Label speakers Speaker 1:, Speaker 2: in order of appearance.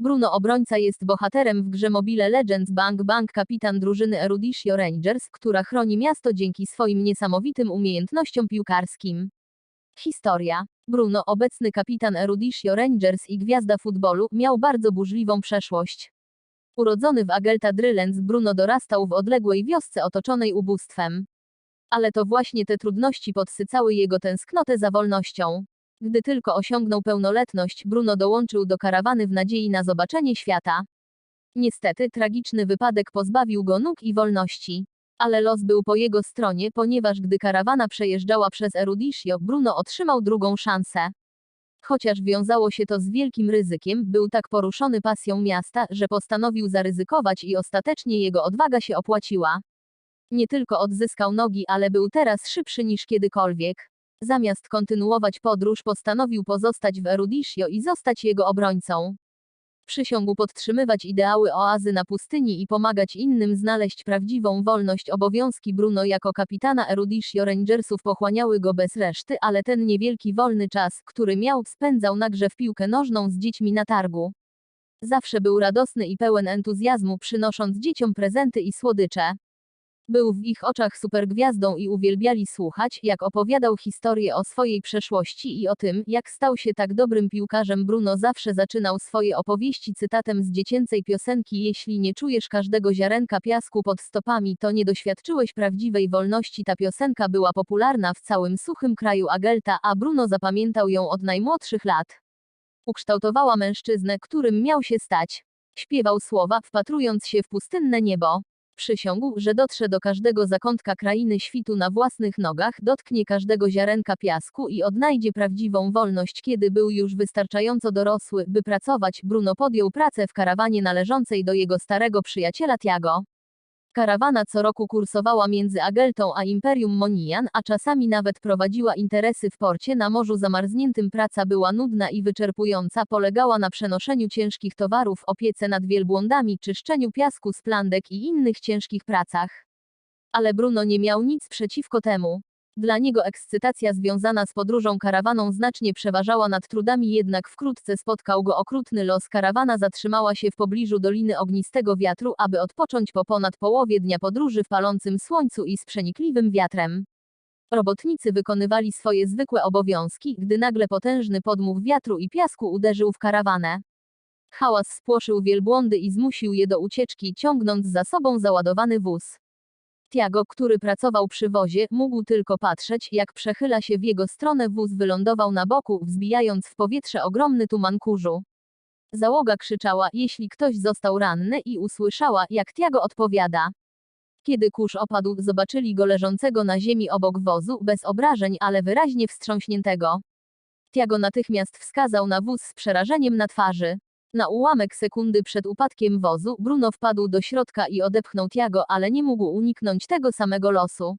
Speaker 1: Bruno Obrońca jest bohaterem w grze Mobile Legends Bank Bank kapitan drużyny Erudicio Rangers, która chroni miasto dzięki swoim niesamowitym umiejętnościom piłkarskim. Historia. Bruno, obecny kapitan Erudicio Rangers i gwiazda futbolu, miał bardzo burzliwą przeszłość. Urodzony w Agelta Drylens, Bruno dorastał w odległej wiosce otoczonej ubóstwem. Ale to właśnie te trudności podsycały jego tęsknotę za wolnością. Gdy tylko osiągnął pełnoletność, Bruno dołączył do karawany w nadziei na zobaczenie świata. Niestety, tragiczny wypadek pozbawił go nóg i wolności. Ale los był po jego stronie, ponieważ gdy karawana przejeżdżała przez Erudicio, Bruno otrzymał drugą szansę. Chociaż wiązało się to z wielkim ryzykiem, był tak poruszony pasją miasta, że postanowił zaryzykować i ostatecznie jego odwaga się opłaciła. Nie tylko odzyskał nogi, ale był teraz szybszy niż kiedykolwiek. Zamiast kontynuować podróż, postanowił pozostać w Erudicio i zostać jego obrońcą. Przysiągł podtrzymywać ideały oazy na pustyni i pomagać innym znaleźć prawdziwą wolność. Obowiązki Bruno jako kapitana Erudicio Rangersów pochłaniały go bez reszty, ale ten niewielki wolny czas, który miał, spędzał na grze w piłkę nożną z dziećmi na targu. Zawsze był radosny i pełen entuzjazmu, przynosząc dzieciom prezenty i słodycze. Był w ich oczach supergwiazdą i uwielbiali słuchać, jak opowiadał historię o swojej przeszłości i o tym, jak stał się tak dobrym piłkarzem. Bruno zawsze zaczynał swoje opowieści cytatem z dziecięcej piosenki: Jeśli nie czujesz każdego ziarenka piasku pod stopami, to nie doświadczyłeś prawdziwej wolności. Ta piosenka była popularna w całym suchym kraju Agelta, a Bruno zapamiętał ją od najmłodszych lat. Ukształtowała mężczyznę, którym miał się stać. Śpiewał słowa, wpatrując się w pustynne niebo. Przysiągł, że dotrze do każdego zakątka krainy świtu na własnych nogach, dotknie każdego ziarenka piasku i odnajdzie prawdziwą wolność. Kiedy był już wystarczająco dorosły, by pracować, Bruno podjął pracę w karawanie należącej do jego starego przyjaciela Tiago. Karawana co roku kursowała między Ageltą a Imperium Monian, a czasami nawet prowadziła interesy w porcie na morzu zamarzniętym. Praca była nudna i wyczerpująca, polegała na przenoszeniu ciężkich towarów, opiece nad wielbłądami, czyszczeniu piasku z plandek i innych ciężkich pracach. Ale Bruno nie miał nic przeciwko temu. Dla niego ekscytacja związana z podróżą karawaną znacznie przeważała nad trudami, jednak wkrótce spotkał go okrutny los. Karawana zatrzymała się w pobliżu Doliny Ognistego Wiatru, aby odpocząć po ponad połowie dnia podróży w palącym słońcu i z przenikliwym wiatrem. Robotnicy wykonywali swoje zwykłe obowiązki, gdy nagle potężny podmuch wiatru i piasku uderzył w karawanę. Hałas spłoszył wielbłądy i zmusił je do ucieczki, ciągnąc za sobą załadowany wóz. Tiago, który pracował przy wozie, mógł tylko patrzeć, jak przechyla się w jego stronę wóz wylądował na boku, wzbijając w powietrze ogromny tuman kurzu. Załoga krzyczała, jeśli ktoś został ranny i usłyszała, jak Tiago odpowiada. Kiedy kurz opadł, zobaczyli go leżącego na ziemi obok wozu, bez obrażeń, ale wyraźnie wstrząśniętego. Tiago natychmiast wskazał na wóz z przerażeniem na twarzy. Na ułamek sekundy przed upadkiem wozu, Bruno wpadł do środka i odepchnął Tiago, ale nie mógł uniknąć tego samego losu.